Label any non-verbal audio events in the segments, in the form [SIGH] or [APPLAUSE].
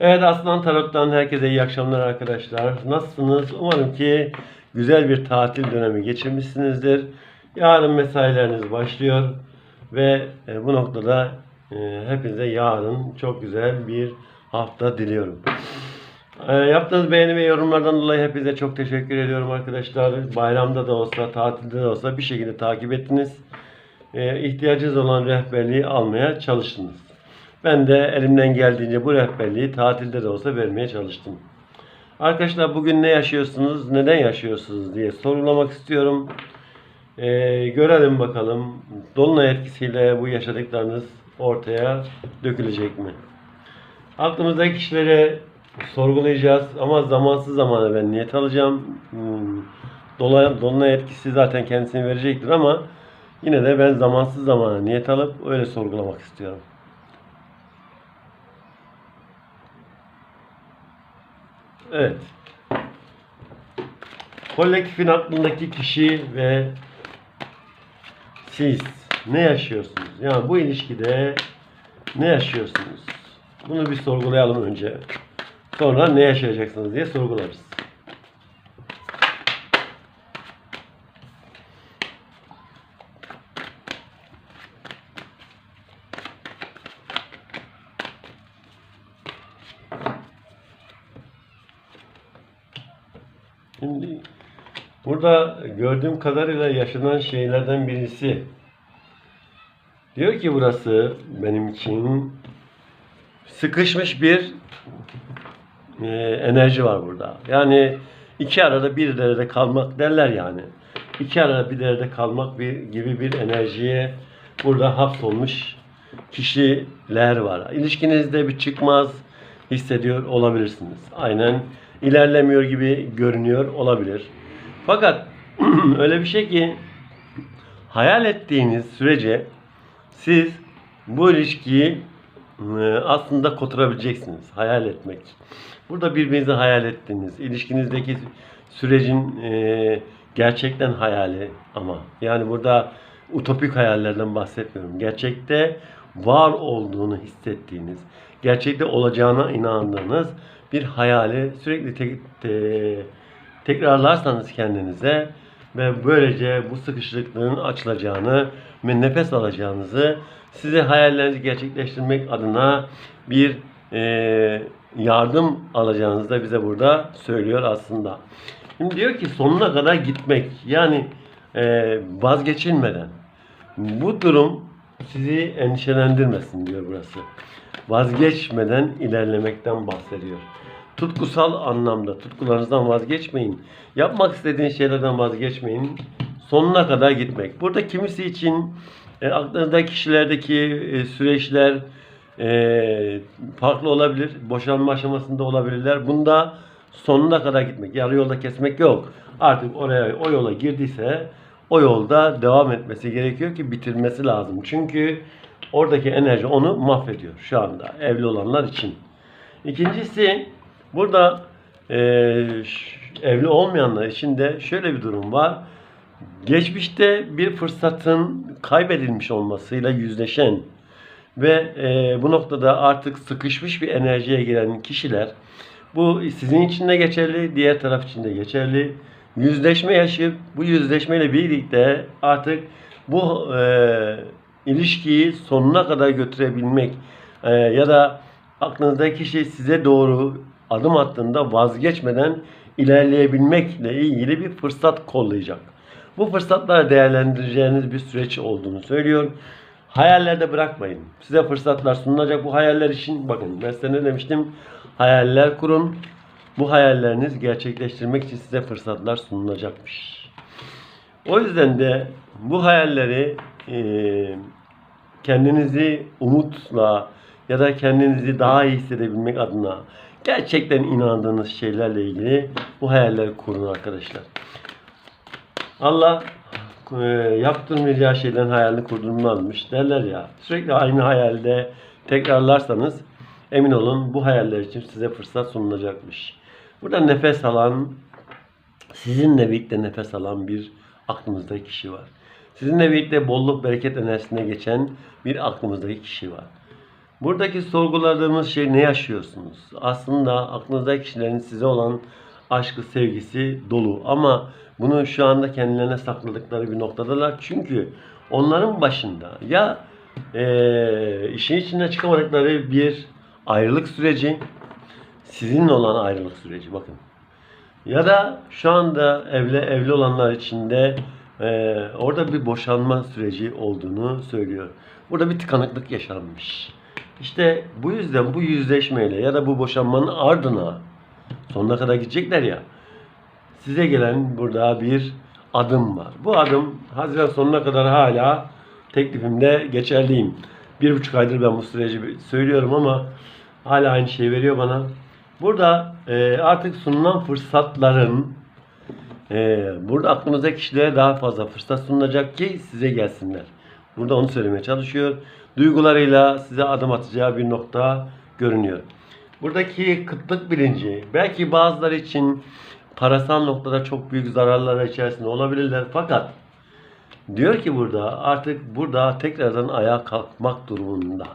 Evet Aslan Tarot'tan herkese iyi akşamlar arkadaşlar. Nasılsınız? Umarım ki güzel bir tatil dönemi geçirmişsinizdir. Yarın mesaileriniz başlıyor ve e, bu noktada e, hepinize yarın çok güzel bir hafta diliyorum. E, yaptığınız beğeni ve yorumlardan dolayı hepinize çok teşekkür ediyorum arkadaşlar. Bayramda da olsa, tatilde de olsa bir şekilde takip ettiniz. İhtiyacınız olan rehberliği almaya çalıştınız. Ben de elimden geldiğince bu rehberliği tatilde de olsa vermeye çalıştım. Arkadaşlar bugün ne yaşıyorsunuz, neden yaşıyorsunuz diye sorulamak istiyorum. Ee, görelim bakalım Dolunay etkisiyle bu yaşadıklarınız ortaya dökülecek mi? Aklımızdaki kişilere sorgulayacağız ama zamansız zamana ben niyet alacağım. Hmm, Dolunay, Dolunay etkisi zaten kendisini verecektir ama yine de ben zamansız zamana niyet alıp öyle sorgulamak istiyorum. Evet. Kolektifin aklındaki kişi ve siz ne yaşıyorsunuz? Yani bu ilişkide ne yaşıyorsunuz? Bunu bir sorgulayalım önce. Sonra ne yaşayacaksınız diye sorgularız. Şimdi burada gördüğüm kadarıyla yaşanan şeylerden birisi diyor ki burası benim için sıkışmış bir e, enerji var burada. Yani iki arada bir derede kalmak derler yani. İki arada bir derede kalmak bir, gibi bir enerjiye burada hapsolmuş kişiler var. İlişkinizde bir çıkmaz hissediyor olabilirsiniz. Aynen ilerlemiyor gibi görünüyor olabilir. Fakat [CLEARS THROAT] öyle bir şey ki hayal ettiğiniz sürece siz bu ilişkiyi e, aslında koturabileceksiniz. Hayal etmek. Burada birbirinizi hayal ettiğiniz, ilişkinizdeki sürecin e, gerçekten hayali ama yani burada utopik hayallerden bahsetmiyorum. Gerçekte var olduğunu hissettiğiniz, gerçekte olacağına inandığınız bir hayali sürekli tek, te- tekrarlarsanız kendinize ve böylece bu sıkışıklığın açılacağını ve nefes alacağınızı size hayallerinizi gerçekleştirmek adına bir e, yardım alacağınızı da bize burada söylüyor aslında. Şimdi diyor ki sonuna kadar gitmek yani e, vazgeçilmeden bu durum sizi endişelendirmesin diyor burası. Vazgeçmeden ilerlemekten bahsediyor. Tutkusal anlamda tutkularınızdan vazgeçmeyin. Yapmak istediğiniz şeylerden vazgeçmeyin. Sonuna kadar gitmek. Burada kimisi için e, aklınızdaki kişilerdeki e, süreçler e, farklı olabilir. Boşanma aşamasında olabilirler. Bunda sonuna kadar gitmek. Yarı yolda kesmek yok. Artık oraya o yola girdiyse o yolda devam etmesi gerekiyor ki bitirmesi lazım. Çünkü oradaki enerji onu mahvediyor şu anda evli olanlar için. İkincisi burada e, evli olmayanlar için de şöyle bir durum var. Geçmişte bir fırsatın kaybedilmiş olmasıyla yüzleşen ve e, bu noktada artık sıkışmış bir enerjiye giren kişiler bu sizin için de geçerli, diğer taraf için de geçerli. Yüzleşme yaşayıp bu yüzleşmeyle birlikte artık bu e, ilişkiyi sonuna kadar götürebilmek e, ya da aklınızdaki kişi size doğru adım attığında vazgeçmeden ilerleyebilmekle ilgili bir fırsat kollayacak. Bu fırsatları değerlendireceğiniz bir süreç olduğunu söylüyor. Hayallerde bırakmayın. Size fırsatlar sunulacak bu hayaller için. Bakın ben size ne demiştim? Hayaller kurun. Bu hayalleriniz gerçekleştirmek için size fırsatlar sunulacakmış. O yüzden de bu hayalleri kendinizi umutla ya da kendinizi daha iyi hissedebilmek adına gerçekten inandığınız şeylerle ilgili bu hayalleri kurun arkadaşlar. Allah e, yaptırmayacağı şeylerin hayalini kurdurmazmış derler ya. Sürekli aynı hayalde tekrarlarsanız emin olun bu hayaller için size fırsat sunulacakmış. Burada nefes alan, sizinle birlikte nefes alan bir aklınızdaki kişi var. Sizinle birlikte bolluk bereket enerjisine geçen bir aklınızdaki kişi var. Buradaki sorguladığımız şey ne yaşıyorsunuz? Aslında aklınızdaki kişilerin size olan aşkı, sevgisi dolu. Ama bunu şu anda kendilerine sakladıkları bir noktadalar. Çünkü onların başında ya eee, işin içinden çıkamadıkları bir ayrılık süreci, sizinle olan ayrılık süreci bakın. Ya da şu anda evli evli olanlar için de eee, orada bir boşanma süreci olduğunu söylüyor. Burada bir tıkanıklık yaşanmış. İşte bu yüzden bu yüzleşmeyle ya da bu boşanmanın ardına sonuna kadar gidecekler ya. Size gelen burada bir adım var. Bu adım Haziran sonuna kadar hala teklifimde geçerliyim. Bir buçuk aydır ben bu süreci söylüyorum ama hala aynı şeyi veriyor bana. Burada e, artık sunulan fırsatların e, burada aklınızdaki kişilere daha fazla fırsat sunulacak ki size gelsinler. Burada onu söylemeye çalışıyor. Duygularıyla size adım atacağı bir nokta görünüyor. Buradaki kıtlık bilinci belki bazıları için parasal noktada çok büyük zararlara içerisinde olabilirler fakat diyor ki burada artık burada tekrardan ayağa kalkmak durumunda.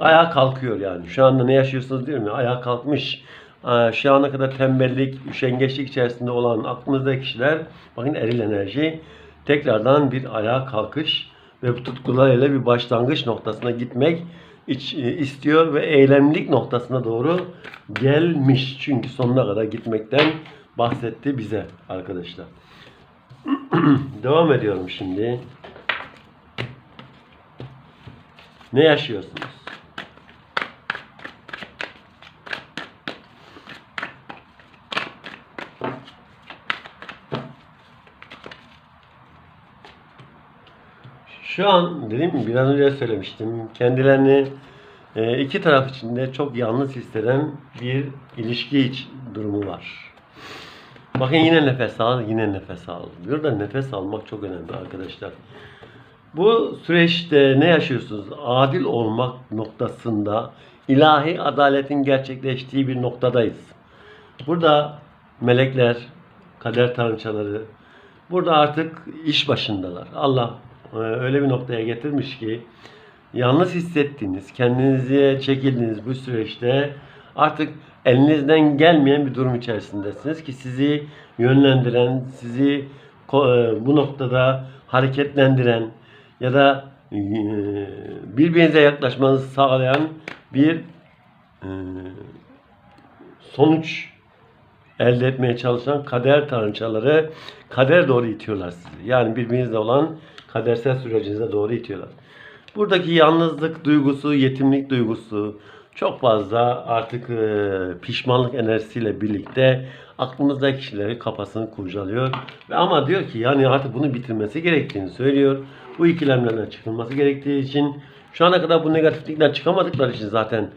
Ayağa kalkıyor yani. Şu anda ne yaşıyorsunuz diyorum ya ayağa kalkmış. Şu ana kadar tembellik, üşengeçlik içerisinde olan aklınızdaki kişiler bakın eril enerji tekrardan bir ayağa kalkış ve bu tutkularıyla bir başlangıç noktasına gitmek e, istiyor ve eylemlik noktasına doğru gelmiş. Çünkü sonuna kadar gitmekten bahsetti bize arkadaşlar. [CLEARS THROAT] Devam ediyorum şimdi. Ne yaşıyorsunuz? Şu an gibi biraz önce söylemiştim. Kendilerini e, iki taraf içinde çok yalnız hisseden bir ilişki iç durumu var. Bakın yine nefes al, yine nefes al. Burada nefes almak çok önemli arkadaşlar. Bu süreçte ne yaşıyorsunuz? Adil olmak noktasında ilahi adaletin gerçekleştiği bir noktadayız. Burada melekler, kader tanrıçaları burada artık iş başındalar. Allah öyle bir noktaya getirmiş ki yalnız hissettiğiniz, kendinize çekildiğiniz bu süreçte artık elinizden gelmeyen bir durum içerisindesiniz ki sizi yönlendiren, sizi e, bu noktada hareketlendiren ya da e, birbirinize yaklaşmanızı sağlayan bir e, sonuç elde etmeye çalışan kader tanrıçaları kader doğru itiyorlar sizi. Yani birbirinizle olan kadersel sürecinize doğru itiyorlar. Buradaki yalnızlık duygusu, yetimlik duygusu çok fazla artık e, pişmanlık enerjisiyle birlikte aklımızdaki kişileri kafasını kurcalıyor. Ve ama diyor ki yani artık bunu bitirmesi gerektiğini söylüyor. Bu ikilemlerden çıkılması gerektiği için şu ana kadar bu negatiflikten çıkamadıkları için zaten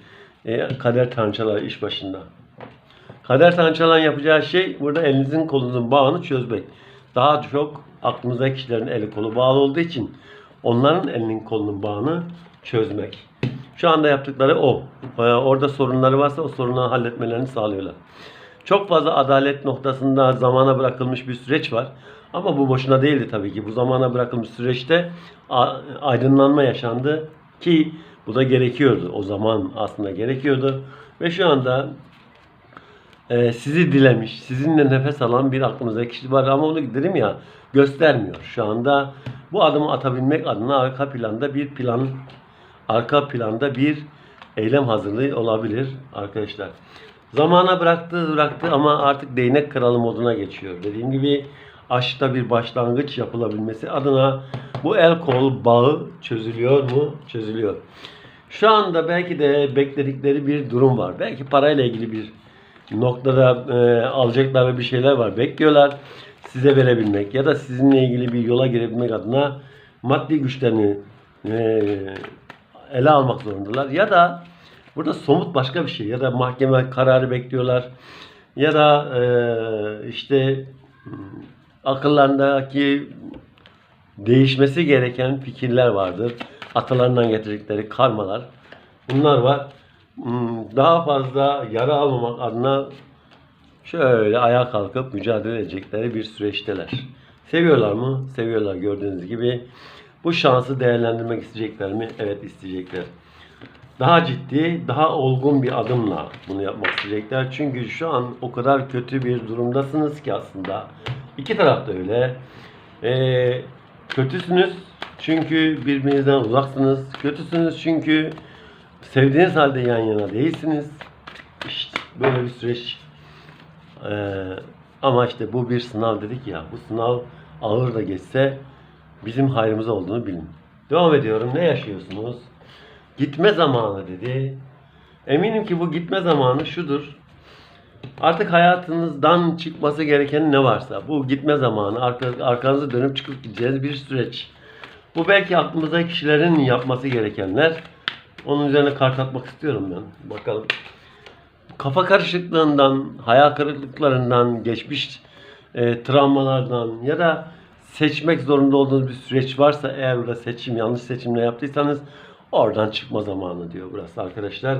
e, kader tanrıçaları iş başında. Kader tanrıçaların yapacağı şey burada elinizin kolunuzun bağını çözmek. Daha çok aklımızdaki kişilerin eli kolu bağlı olduğu için onların elinin kolunun bağını çözmek. Şu anda yaptıkları o. Ee, Orada sorunları varsa o sorunları halletmelerini sağlıyorlar. Çok fazla adalet noktasında zamana bırakılmış bir süreç var. Ama bu boşuna değildi tabii ki. Bu zamana bırakılmış süreçte aydınlanma yaşandı ki bu da gerekiyordu. O zaman aslında gerekiyordu. Ve şu anda e, sizi dilemiş, sizinle nefes alan bir aklınızdaki kişi var ama onu dedim ya göstermiyor. Şu anda bu adımı atabilmek adına arka planda bir plan, arka planda bir eylem hazırlığı olabilir arkadaşlar. Zamana bıraktı bıraktı ama artık değnek kralı moduna geçiyor. Dediğim gibi aşkta bir başlangıç yapılabilmesi adına bu el kol bağı çözülüyor mu? Çözülüyor. Şu anda belki de bekledikleri bir durum var. Belki parayla ilgili bir noktada e, alacakları bir şeyler var. Bekliyorlar size verebilmek ya da sizinle ilgili bir yola girebilmek adına maddi güçlerini e, ele almak zorundalar. Ya da burada somut başka bir şey ya da mahkeme kararı bekliyorlar ya da e, işte akıllarındaki değişmesi gereken fikirler vardır. Atalarından getirdikleri karmalar. Bunlar var. Hmm, Daha fazla yara almamak adına şöyle ayağa kalkıp mücadele edecekleri bir süreçteler. Seviyorlar mı? Seviyorlar gördüğünüz gibi. Bu şansı değerlendirmek isteyecekler mi? Evet isteyecekler. daha ciddi, daha olgun bir adımla bunu yapmak isteyecekler. Çünkü şu an o kadar kötü bir durumdasınız ki aslında. İki taraf da öyle. Ee, kötüsünüz çünkü birbirinizden uzaksınız. Kötüsünüz çünkü sevdiğiniz halde yan yana değilsiniz. İşte böyle bir süreç. Ee, ama işte bu bir sınav dedik ya. Bu sınav ağır da geçse bizim hayrımıza olduğunu bilin. Devam ediyorum. Ne yaşıyorsunuz? Gitme zamanı dedi. Eminim ki bu gitme zamanı şudur. Artık hayatınızdan çıkması gereken ne varsa bu gitme zamanı arka, arkanızı dönüp çıkıp gideceğiniz bir süreç. Bu belki aklımızdaki kişilerin yapması gerekenler. Onun üzerine kart atmak istiyorum ben. Bakalım. Kafa karışıklığından, hayal kırıklıklarından, geçmiş e, travmalardan ya da seçmek zorunda olduğunuz bir süreç varsa eğer burada seçim yanlış seçimle yaptıysanız oradan çıkma zamanı diyor burası arkadaşlar.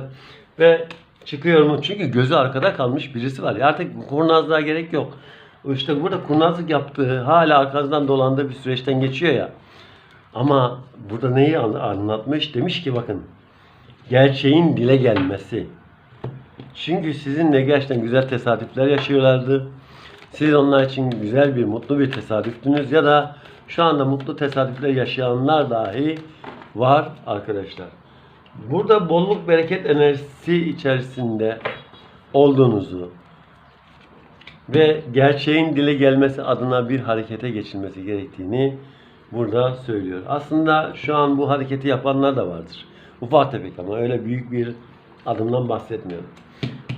Ve çıkıyor mu? Çünkü gözü arkada kalmış birisi var. Ya artık kurnazlığa gerek yok. İşte burada kurnazlık yaptığı, hala arkanızdan dolandığı bir süreçten geçiyor ya. Ama burada neyi an- anlatmış? Demiş ki bakın gerçeğin dile gelmesi. Çünkü sizinle gerçekten güzel tesadüfler yaşıyorlardı. Siz onlar için güzel bir, mutlu bir tesadüftünüz ya da şu anda mutlu tesadüfler yaşayanlar dahi var arkadaşlar. Burada bolluk bereket enerjisi içerisinde olduğunuzu ve gerçeğin dile gelmesi adına bir harekete geçilmesi gerektiğini burada söylüyor. Aslında şu an bu hareketi yapanlar da vardır. Ufak tefek ama öyle büyük bir adımdan bahsetmiyorum.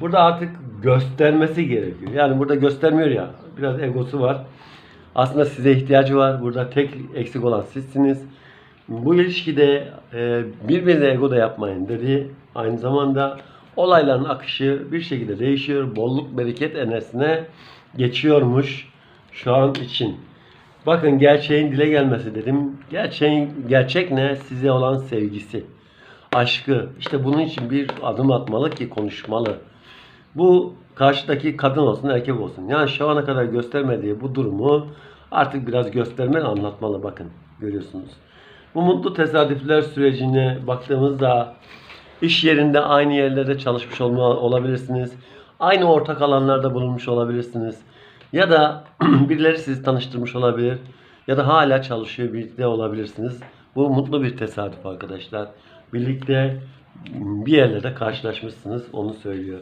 Burada artık göstermesi gerekiyor. Yani burada göstermiyor ya. Biraz egosu var. Aslında size ihtiyacı var. Burada tek eksik olan sizsiniz. Bu ilişkide e, birbirine ego da yapmayın dedi. Aynı zamanda olayların akışı bir şekilde değişiyor. Bolluk bereket enerjisine geçiyormuş şu an için. Bakın gerçeğin dile gelmesi dedim. Gerçeğin gerçek ne? Size olan sevgisi, aşkı. İşte bunun için bir adım atmalı ki konuşmalı. Bu karşıdaki kadın olsun erkek olsun. Yani şu ana kadar göstermediği bu durumu artık biraz göstermeli anlatmalı bakın. Görüyorsunuz. Bu mutlu tesadüfler sürecine baktığımızda iş yerinde aynı yerlerde çalışmış olma, olabilirsiniz. Aynı ortak alanlarda bulunmuş olabilirsiniz. Ya da [CLEARS THROAT] birileri sizi tanıştırmış olabilir. Ya da hala çalışıyor birlikte olabilirsiniz. Bu mutlu bir tesadüf arkadaşlar. Birlikte bir yerlerde karşılaşmışsınız onu söylüyor.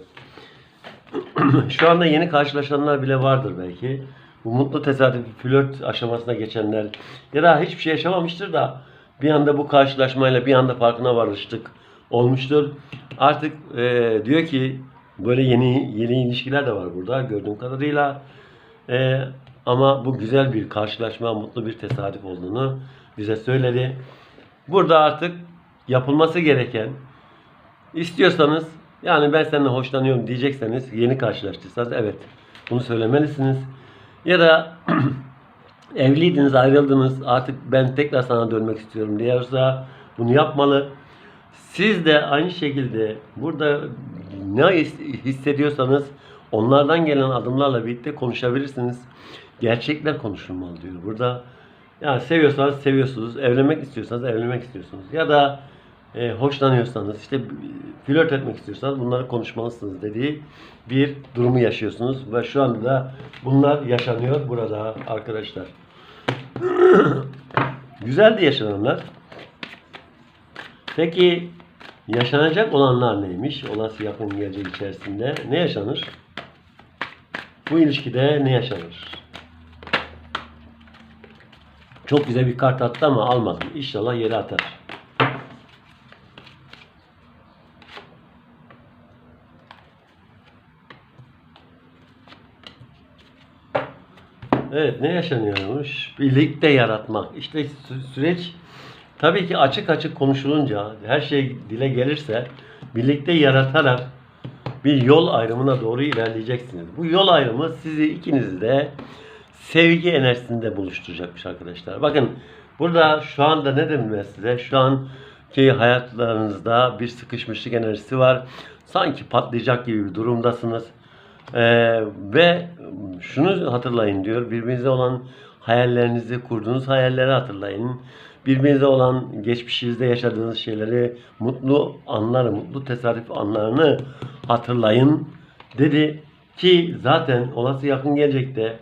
[CLEARS THROAT] Şu anda yeni karşılaşanlar bile vardır belki. Bu mutlu tesadüf flört aşamasına geçenler ya da hiçbir şey yaşamamıştır da bir anda bu karşılaşmayla bir anda farkına varıştık olmuştur. Artık e, diyor ki böyle yeni yeni ilişkiler de var burada gördüğüm kadarıyla. E, ama bu güzel bir karşılaşma, mutlu bir tesadüf olduğunu bize söyledi. Burada artık yapılması gereken İstiyorsanız yani ben senden hoşlanıyorum diyecekseniz yeni karşılaştıysanız evet bunu söylemelisiniz. Ya da [CLEARS THROAT] evliydiniz ayrıldınız artık ben tekrar sana dönmek istiyorum diyorsa bunu yapmalı. Siz de aynı şekilde burada ne his- hissediyorsanız onlardan gelen adımlarla birlikte konuşabilirsiniz. Gerçekler konuşulmalı diyor. Burada yani seviyorsanız seviyorsunuz, evlenmek istiyorsanız evlenmek istiyorsunuz. Ya da e, hoşlanıyorsanız, işte flört etmek istiyorsanız bunları konuşmalısınız dediği bir durumu yaşıyorsunuz. Ve şu anda da bunlar yaşanıyor burada arkadaşlar. [CLEARS THROAT] Güzeldi yaşananlar. Peki yaşanacak olanlar neymiş? Olası yakın gelecek içerisinde ne yaşanır? Bu ilişkide ne yaşanır? Çok güzel bir kart attı ama almadım. İnşallah yere atar. Ne yaşanıyormuş? Birlikte yaratmak. İşte sü- süreç tabii ki açık açık konuşulunca her şey dile gelirse birlikte yaratarak bir yol ayrımına doğru ilerleyeceksiniz. Bu yol ayrımı sizi ikinizi de sevgi enerjisinde buluşturacakmış arkadaşlar. Bakın burada şu anda ne dedim size? Şu anki hayatlarınızda bir sıkışmışlık enerjisi var. Sanki patlayacak gibi bir durumdasınız. Ee, ve şunu hatırlayın diyor. Birbirinize olan hayallerinizi, kurduğunuz hayalleri hatırlayın. birbirinize olan geçmişinizde yaşadığınız şeyleri, mutlu anları, mutlu tesadüf anlarını hatırlayın dedi ki zaten olası yakın gelecekte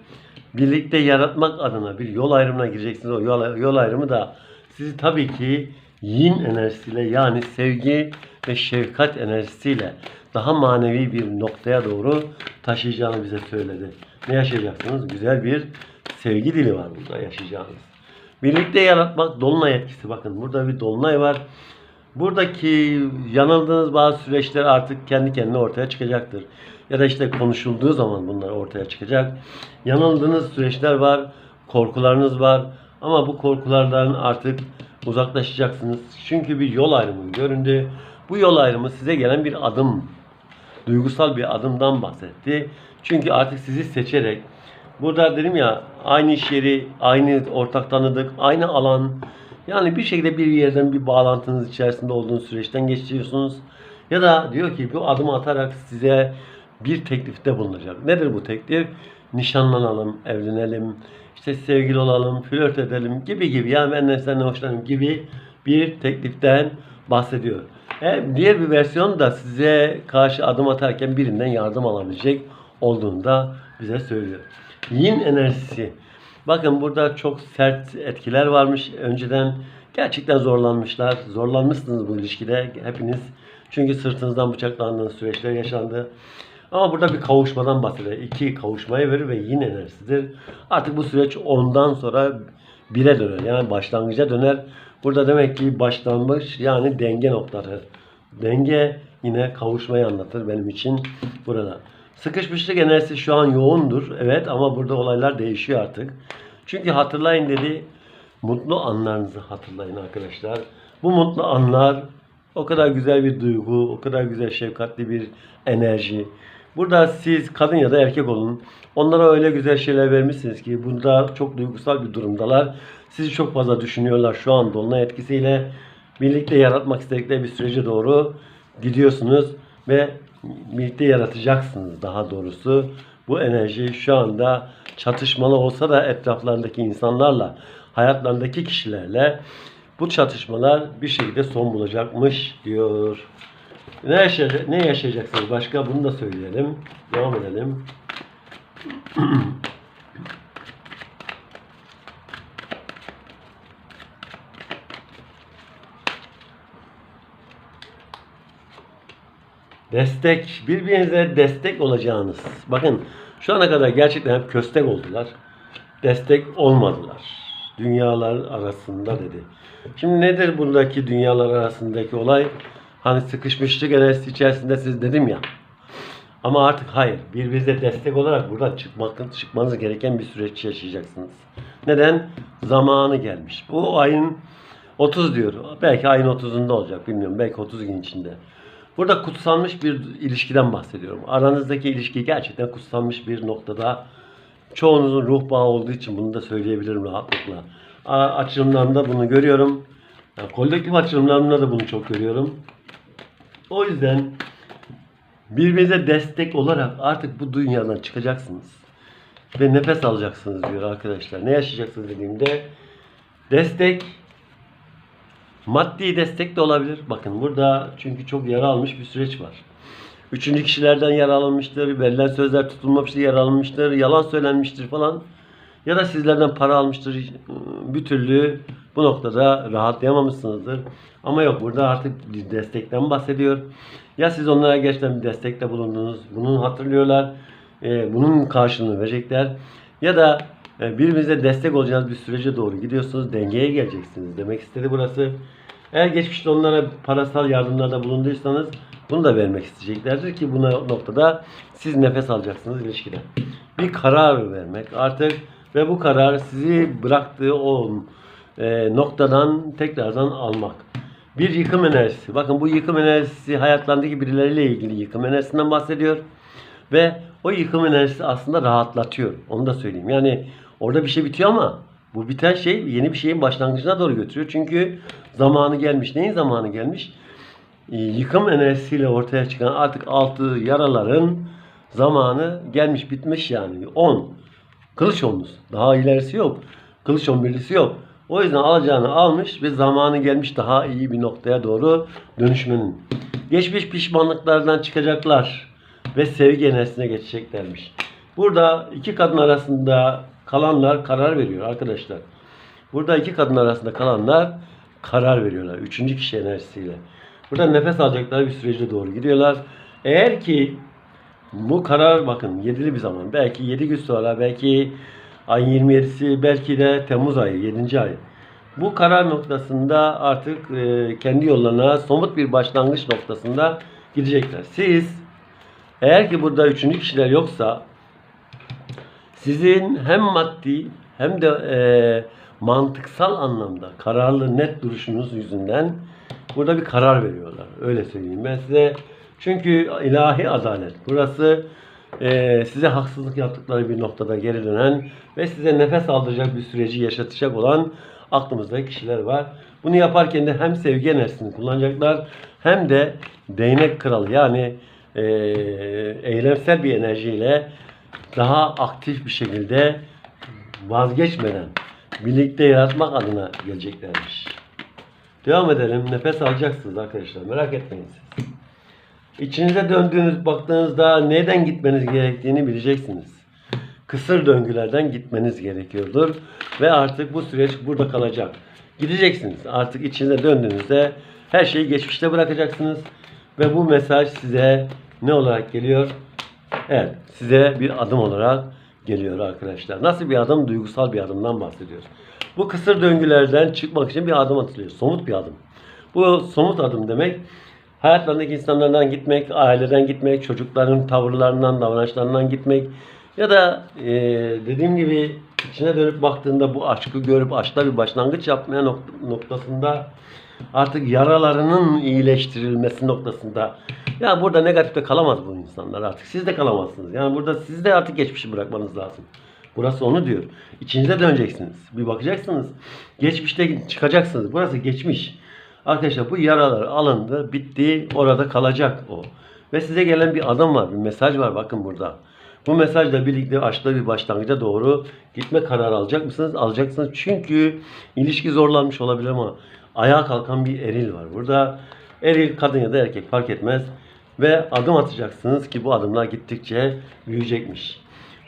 birlikte yaratmak adına bir yol ayrımına gireceksiniz. O yol, yol ayrımı da sizi tabii ki yin enerjisiyle yani sevgi ve şefkat enerjisiyle daha manevi bir noktaya doğru taşıyacağını bize söyledi. Ne yaşayacaksınız? Güzel bir sevgi dili var burada yaşayacağınız. Birlikte yaratmak dolunay etkisi. Bakın burada bir dolunay var. Buradaki yanıldığınız bazı süreçler artık kendi kendine ortaya çıkacaktır. Ya da işte konuşulduğu zaman bunlar ortaya çıkacak. Yanıldığınız süreçler var, korkularınız var. Ama bu korkulardan artık uzaklaşacaksınız. Çünkü bir yol ayrımı göründü. Bu yol ayrımı size gelen bir adım. Duygusal bir adımdan bahsetti. Çünkü artık sizi seçerek Burada dedim ya aynı iş yeri, aynı ortak tanıdık, aynı alan. Yani bir şekilde bir yerden bir bağlantınız içerisinde olduğunuz süreçten geçiyorsunuz. Ya da diyor ki bu adımı atarak size bir teklifte bulunacak. Nedir bu teklif? Nişanlanalım, evlenelim, işte sevgili olalım, flört edelim gibi gibi. Yani benden senden hoşlanırım gibi bir tekliften bahsediyor. E, diğer bir versiyon da size karşı adım atarken birinden yardım alabilecek olduğunu da bize söylüyor. Yin enerjisi. Bakın burada çok sert etkiler varmış. Önceden gerçekten zorlanmışlar. Zorlanmışsınız bu ilişkide hepiniz. Çünkü sırtınızdan bıçaklandığınız süreçler yaşandı. Ama burada bir kavuşmadan bahsediyor. İki kavuşmayı verir ve yin enerjisidir. Artık bu süreç ondan sonra bire döner. Yani başlangıca döner. Burada demek ki başlanmış yani denge noktaları. Denge yine kavuşmayı anlatır benim için burada. Sıkışmışlık enerjisi şu an yoğundur. Evet ama burada olaylar değişiyor artık. Çünkü hatırlayın dedi. Mutlu anlarınızı hatırlayın arkadaşlar. Bu mutlu anlar o kadar güzel bir duygu, o kadar güzel şefkatli bir enerji. Burada siz kadın ya da erkek olun. Onlara öyle güzel şeyler vermişsiniz ki bunda çok duygusal bir durumdalar. Sizi çok fazla düşünüyorlar şu an dolunay etkisiyle. Birlikte yaratmak istedikleri bir sürece doğru gidiyorsunuz ve birlikte yaratacaksınız daha doğrusu. Bu enerji şu anda çatışmalı olsa da etraflarındaki insanlarla, hayatlarındaki kişilerle bu çatışmalar bir şekilde son bulacakmış diyor. Ne, yaşayacak, ne yaşayacaksınız başka bunu da söyleyelim. Devam edelim. [CLEARS THROAT] Destek, birbirinize destek olacağınız. Bakın şu ana kadar gerçekten hep köstek oldular. Destek olmadılar. Dünyalar arasında dedi. Şimdi nedir buradaki dünyalar arasındaki olay? Hani sıkışmışlık enerjisi içerisinde siz dedim ya. Ama artık hayır. Birbirinize destek olarak buradan çıkmak, çıkmanız gereken bir süreç yaşayacaksınız. Neden? Zamanı gelmiş. Bu ayın 30 diyor. Belki ayın 30'unda olacak bilmiyorum. Belki 30 gün içinde. Burada kutsanmış bir ilişkiden bahsediyorum. Aranızdaki ilişki gerçekten kutsanmış bir noktada. Çoğunuzun ruh bağı olduğu için bunu da söyleyebilirim rahatlıkla. Açılımlarımda bunu görüyorum. Yani kolektif açılımlarımda da bunu çok görüyorum. O yüzden birbirinize destek olarak artık bu dünyadan çıkacaksınız. Ve nefes alacaksınız diyor arkadaşlar. Ne yaşayacaksınız dediğimde destek Maddi destek de olabilir. Bakın burada çünkü çok yara almış bir süreç var. Üçüncü kişilerden yara alınmıştır, verilen sözler tutulmamıştır, yara alınmıştır, yalan söylenmiştir falan. Ya da sizlerden para almıştır. Bir türlü bu noktada rahatlayamamışsınızdır. Ama yok burada artık bir destekten bahsediyor. Ya siz onlara gerçekten bir destekte bulundunuz. Bunu hatırlıyorlar. Ee, bunun karşılığını verecekler. Ya da e, birbirinize destek olacağınız bir sürece doğru gidiyorsunuz. Dengeye geleceksiniz demek istedi burası. Eğer geçmişte onlara parasal yardımlarda bulunduysanız bunu da vermek isteyeceklerdir ki buna noktada siz nefes alacaksınız ilişkide. Bir karar vermek artık ve bu karar sizi bıraktığı o e, noktadan tekrardan almak. Bir yıkım enerjisi. Bakın bu yıkım enerjisi hayatlarındaki birileriyle ilgili yıkım enerjisinden bahsediyor. Ve o yıkım enerjisi aslında rahatlatıyor. Onu da söyleyeyim. Yani orada bir şey bitiyor ama bu biten şey yeni bir şeyin başlangıcına doğru götürüyor. Çünkü zamanı gelmiş. Neyin zamanı gelmiş? Ee, Yıkım enerjisiyle ortaya çıkan artık altı yaraların zamanı gelmiş bitmiş yani. 10. Kılıç onunuz. Daha ilerisi yok. Kılıç on birlisi yok. O yüzden alacağını almış ve zamanı gelmiş daha iyi bir noktaya doğru dönüşmenin. Geçmiş pişmanlıklardan çıkacaklar ve sevgi enerjisine geçeceklermiş. Burada iki kadın arasında kalanlar karar veriyor arkadaşlar. Burada iki kadın arasında kalanlar karar veriyorlar. Üçüncü kişi enerjisiyle. Burada nefes alacakları bir sürece doğru gidiyorlar. Eğer ki bu karar bakın yedili bir zaman. Belki 7 gün sonra, belki ayın 27'si, belki de Temmuz ayı, 7. ay. Bu karar noktasında artık e, kendi yollarına somut bir başlangıç noktasında gidecekler. Siz eğer ki burada üçüncü kişiler yoksa sizin hem maddi hem de e, mantıksal anlamda kararlı net duruşunuz yüzünden burada bir karar veriyorlar. Öyle söyleyeyim ben size. Çünkü ilahi adalet. Burası e, size haksızlık yaptıkları bir noktada geri dönen ve size nefes aldıracak bir süreci yaşatacak olan aklımızda kişiler var. Bunu yaparken de hem sevgi enerjisini kullanacaklar hem de değnek kralı yani e, eylemsel bir enerjiyle daha aktif bir şekilde vazgeçmeden birlikte yaratmak adına geleceklermiş. Devam edelim. Nefes alacaksınız arkadaşlar. Merak etmeyin siz. İçinize döndüğünüz baktığınızda neden gitmeniz gerektiğini bileceksiniz. Kısır döngülerden gitmeniz gerekiyordur. Ve artık bu süreç burada kalacak. Gideceksiniz. Artık içinize döndüğünüzde her şeyi geçmişte bırakacaksınız. Ve bu mesaj size ne olarak geliyor? Evet, size bir adım olarak geliyor arkadaşlar. Nasıl bir adım? Duygusal bir adımdan bahsediyoruz. Bu kısır döngülerden çıkmak için bir adım atılıyor. Somut bir adım. Bu somut adım demek hayatlarındaki insanlardan gitmek, aileden gitmek, çocukların tavırlarından, davranışlarından gitmek ya da e, dediğim gibi içine dönüp baktığında bu aşkı görüp aşkta bir başlangıç yapmaya nok- noktasında artık yaralarının iyileştirilmesi noktasında ya burada negatifte kalamaz bu insanlar artık. Siz de kalamazsınız. Yani burada siz de artık geçmişi bırakmanız lazım. Burası onu diyor. İçinize döneceksiniz. Bir bakacaksınız. Geçmişte çıkacaksınız. Burası geçmiş. Arkadaşlar bu yaralar alındı, bitti, orada kalacak o. Ve size gelen bir adam var, bir mesaj var bakın burada. Bu mesajla birlikte aşkta bir başlangıca doğru gitme kararı alacak mısınız? Alacaksınız. Çünkü ilişki zorlanmış olabilir ama ayağa kalkan bir eril var. Burada eril kadın ya da erkek fark etmez. Ve adım atacaksınız ki bu adımlar gittikçe büyüyecekmiş.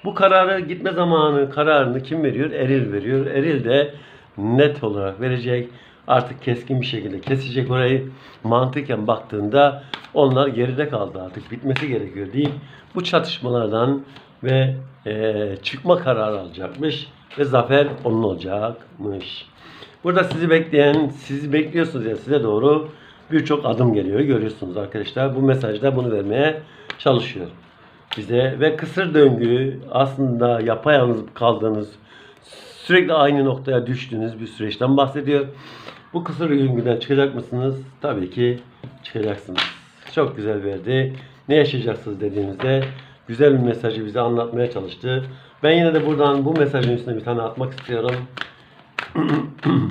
Bu kararı gitme zamanı kararını kim veriyor? Eril veriyor. Eril de net olarak verecek. Artık keskin bir şekilde kesecek orayı. Mantıken baktığında onlar geride kaldı artık bitmesi gerekiyor deyip bu çatışmalardan ve eee, çıkma kararı alacakmış ve zafer onun olacakmış. Burada sizi bekleyen, sizi bekliyorsunuz ya size doğru birçok adım geliyor görüyorsunuz arkadaşlar. Bu mesajda bunu vermeye çalışıyor bize ve kısır döngü aslında yapayalnız kaldığınız sürekli aynı noktaya düştüğünüz bir süreçten bahsediyor. Bu kısır döngüden çıkacak mısınız? Tabii ki çıkacaksınız. Çok güzel verdi. Ne yaşayacaksınız dediğimizde güzel bir mesajı bize anlatmaya çalıştı. Ben yine de buradan bu mesajın üstüne bir tane atmak istiyorum. [CLEARS THROAT]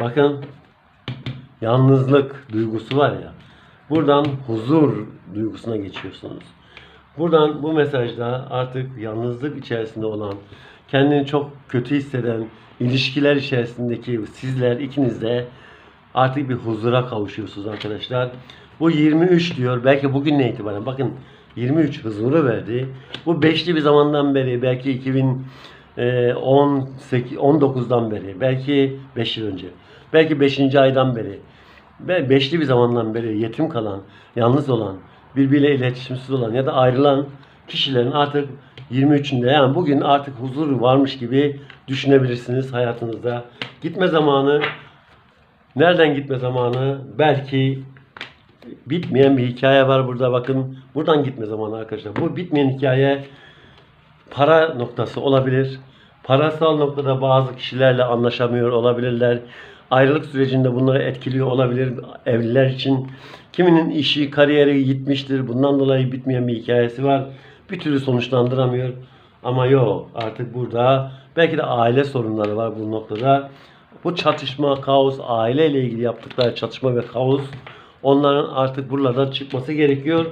Bakın yalnızlık duygusu var ya. Buradan huzur duygusuna geçiyorsunuz. Buradan bu mesajda artık yalnızlık içerisinde olan, kendini çok kötü hisseden, ilişkiler içerisindeki sizler ikiniz de artık bir huzura kavuşuyorsunuz arkadaşlar. Bu 23 diyor. Belki bugünden itibaren bakın 23 huzuru verdi. Bu beşli bir zamandan beri belki 2018 19'dan beri belki 5 yıl önce belki 5. aydan beri ve beşli bir zamandan beri yetim kalan, yalnız olan, birbiriyle iletişimsiz olan ya da ayrılan kişilerin artık 23'ünde yani bugün artık huzur varmış gibi düşünebilirsiniz hayatınızda. Gitme zamanı nereden gitme zamanı? Belki bitmeyen bir hikaye var burada bakın. Buradan gitme zamanı arkadaşlar. Bu bitmeyen hikaye para noktası olabilir. Parasal noktada bazı kişilerle anlaşamıyor olabilirler. Ayrılık sürecinde bunları etkiliyor olabilir evliler için. Kiminin işi, kariyeri gitmiştir. Bundan dolayı bitmeyen bir hikayesi var. Bir türlü sonuçlandıramıyor. Ama yok artık burada belki de aile sorunları var bu noktada. Bu çatışma, kaos, aileyle ilgili yaptıkları çatışma ve kaos onların artık buralardan çıkması gerekiyor.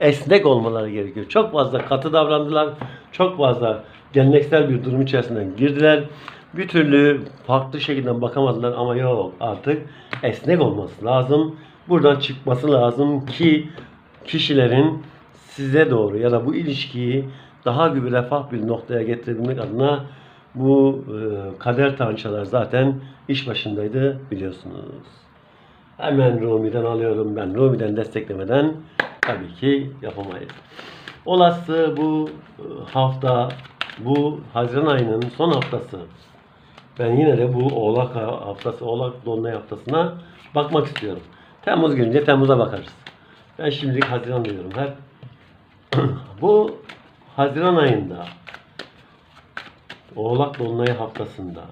esnek olmaları gerekiyor. Çok fazla katı davrandılar. Çok fazla geleneksel bir durum içerisinden girdiler. Bir türlü farklı şekilde bakamadılar ama yok artık esnek olması lazım. Buradan çıkması lazım ki kişilerin size doğru ya da bu ilişkiyi daha gibi refah bir noktaya getirebilmek adına bu e, kader tanrıçalar zaten iş başındaydı biliyorsunuz. Hemen Rumi'den alıyorum ben. Rumi'den desteklemeden tabii ki yapamayız. Olası bu e, hafta, bu Haziran ayının son haftası. Ben yine de bu Oğlak haftası, Oğlak Dolunay haftasına bakmak istiyorum. Temmuz gelince Temmuz'a bakarız. Ben şimdilik Haziran diyorum hep. [CLEARS THROAT] bu Haziran ayında Oğlak Dolunay haftasında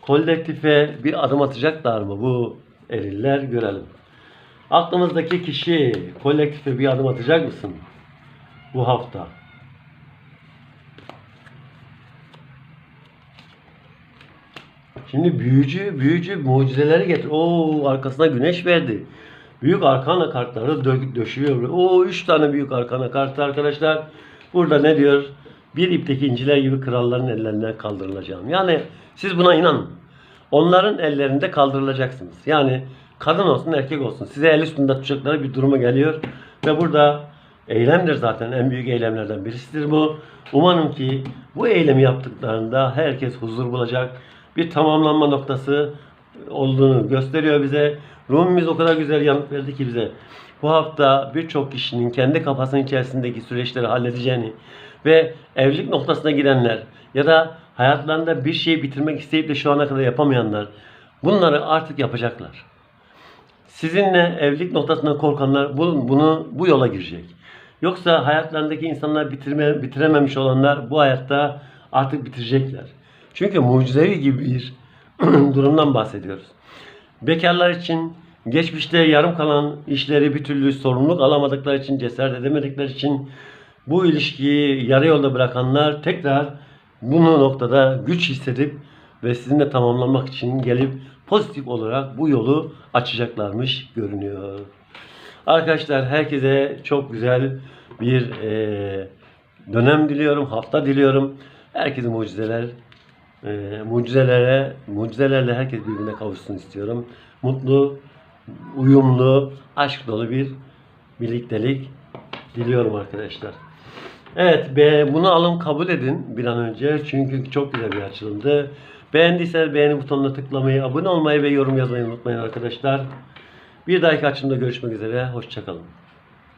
kolektife bir adım atacaklar mı bu eriller görelim. Aklınızdaki kişi kolektife bir adım atacak mısın bu hafta? Şimdi büyücü, büyücü mucizeleri getir. Oo arkasına güneş verdi. Büyük arkana kartları dö döşüyor. Oo üç tane büyük arkana kartı arkadaşlar. Burada ne diyor? Bir ipteki inciler gibi kralların ellerinden kaldırılacağım. Yani siz buna inanın. Onların ellerinde kaldırılacaksınız. Yani kadın olsun erkek olsun size el üstünde tutacakları bir duruma geliyor. Ve burada eylemdir zaten en büyük eylemlerden birisidir bu. Umarım ki bu eylemi yaptıklarında herkes huzur bulacak. Bir tamamlanma noktası olduğunu gösteriyor bize. Rumimiz o kadar güzel yanıt verdi ki bize. Bu hafta birçok kişinin kendi kafasının içerisindeki süreçleri halledeceğini ve evlilik noktasına gidenler ya da hayatlarında bir şeyi bitirmek isteyip de şu ana kadar yapamayanlar bunları artık yapacaklar. Sizinle evlilik noktasından korkanlar bunu, bunu bu yola girecek. Yoksa hayatlarındaki insanlar bitirme, bitirememiş olanlar bu hayatta artık bitirecekler. Çünkü mucizevi gibi bir [CLEARS THROAT] durumdan bahsediyoruz. Bekarlar için geçmişte yarım kalan işleri bir türlü sorumluluk alamadıkları için, cesaret edemedikleri için bu ilişkiyi yarı yolda bırakanlar tekrar bunu noktada güç hissedip ve sizinle tamamlamak için gelip pozitif olarak bu yolu açacaklarmış görünüyor. Arkadaşlar herkese çok güzel bir eee, dönem diliyorum, hafta diliyorum. Herkese mucizeler, eee, mucizelere, mucizelerle herkes birbirine kavuşsun istiyorum. Mutlu, uyumlu, aşk dolu bir birliktelik diliyorum arkadaşlar. Evet, bunu alın kabul edin bir an önce. Çünkü çok güzel bir açılımdı. Beğendiyseniz beğeni butonuna tıklamayı, abone olmayı ve yorum yazmayı unutmayın arkadaşlar. Bir dahaki açımda görüşmek üzere. Hoşçakalın.